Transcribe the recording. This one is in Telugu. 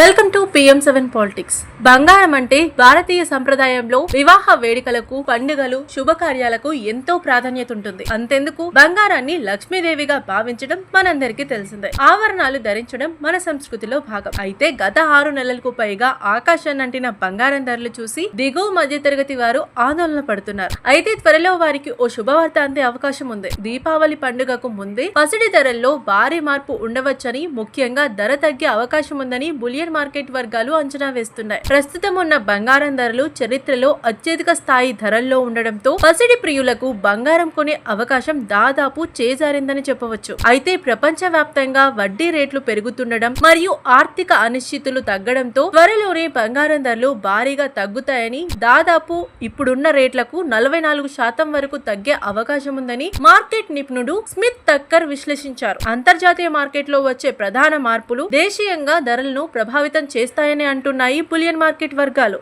Welcome to PM seven politics. బంగారం అంటే భారతీయ సంప్రదాయంలో వివాహ వేడుకలకు పండుగలు శుభకార్యాలకు ఎంతో ప్రాధాన్యత ఉంటుంది. అంతెందుకు బంగారాన్ని లక్ష్మీదేవిగా భావించడం మనందరికీ తెలిసిందే. ఆభరణాలు ధరించడం మన సంస్కృతిలో భాగం. అయితే గత ఆరు నెలలకు పైగా ఆకాశాన్ని అంటిన బంగారం ధరలు చూసి దిగువ మధ్యతరగతి వారు ఆందోళన పడుతున్నారు. అయితే త్వరలో వారికి ఓ శుభవార్త అందే అవకాశం ఉంది. దీపావళి పండుగకు ముందే పసిడి ధరల్లో భారీ మార్పు ఉండవచ్చని ముఖ్యంగా ధర తగ్గే అవకాశం ఉందని బులియన్ మార్కెట్ వర్గాలు అంచనా వేస్తున్నాయి. ప్రస్తుతం ఉన్న బంగారం ధరలు చరిత్రలో అత్యధిక స్థాయి ధరల్లో ఉండడంతో పసిడి ప్రియులకు బంగారం కొనే అవకాశం దాదాపు చేజారిందని చెప్పవచ్చు. అయితే ప్రపంచవ్యాప్తంగా వడ్డీ రేట్లు పెరుగుతుండడం మరియు ఆర్థిక అనిశ్చితులు తగ్గడంతో త్వరలోనే బంగారం ధరలు భారీగా తగ్గుతాయని దాదాపు ఇప్పుడున్న రేట్లకు నలభై నాలుగు శాతం వరకు తగ్గే అవకాశం ఉందని మార్కెట్ నిపుణుడు స్మిత్ తక్కర్ విశ్లేషించారు. అంతర్జాతీయ మార్కెట్లో వచ్చే ప్రధాన మార్పులు దేశీయంగా ధరలను ప్రభావితం చేస్తాయని అంటున్నాయి బులియన్ మార్కెట్ వర్గాలు.